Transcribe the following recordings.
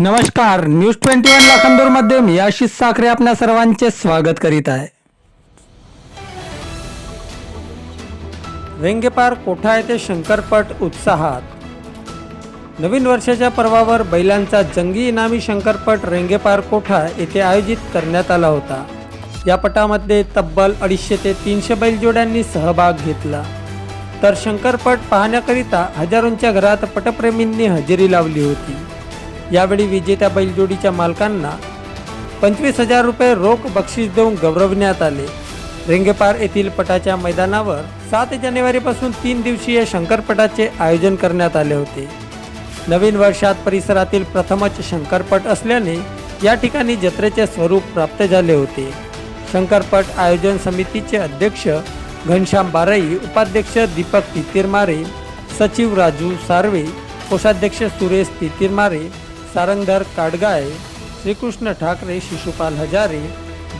नमस्कार news twenty one लाखांदूरमध्ये मी आशिष साखरे आपल्या सर्वांचे स्वागत करीत आहे. रेंगेपार कोठा येथे शंकरपट उत्साहात? नवीन वर्षाच्या पर्वावर बैलांचा जंगी इनामी शंकरपट रेंगेपार कोठा येथे आयोजित करण्यात आला होता? या पटामध्ये तब्बल अडीचशे ते तीनशे बैलजोड्यांनी सहभाग घेतला. तर शंकरपट पाहण्याकरिता हजारोंच्या घरात पटप्रेमींनी हजेरी लावली होती. यावेळी विजेत्या बैलजोडीच्या मालकांना पंचवीस हजार रुपये रोख बक्षीस देऊन गौरवण्यात आले. रेंगेपार येथील पटाच्या मैदानावर सात जानेवारीपासून तीन दिवसीय शंकरपटाचे आयोजन करण्यात आले होते. नवीन वर्षात परिसरातील प्रथमच शंकरपट असल्याने या ठिकाणी जत्रेचे स्वरूप प्राप्त झाले होते. शंकरपट आयोजन समितीचे अध्यक्ष घनश्याम बाराई उपाध्यक्ष दीपक तितीरमारे सचिव राजू सार्वे कोषाध्यक्ष सुरेश तितीरमारे सारंगधर काडगाय श्रीकृष्ण ठाकरे शिशुपाल हजारे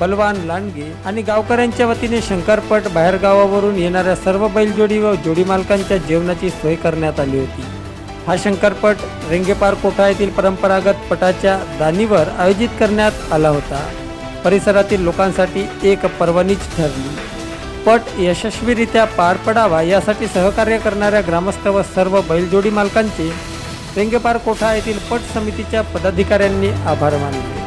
बलवान लांडगे आणि गावकऱ्यांच्या वतीने शंकरपट बाहेरगावावरून येणाऱ्या सर्व बैलजोडी व जोडी मालकांच्या जेवणाची सोय करण्यात आली होती. हा शंकरपट रेंगेपार कोठा येथील परंपरागत पटाच्या दानीवर आयोजित करण्यात आला होता. परिसरातील लोकांसाठी एक पर्वणीच ठरली. पट यशस्वीरित्या पार पडावा यासाठी सहकार्य करणाऱ्या ग्रामस्थ व सर्व बैलजोडी मालकांचे रेंगेपार कोठा येथील पट समितीच्या पदाधिकाऱ्यांनी आभार मानले.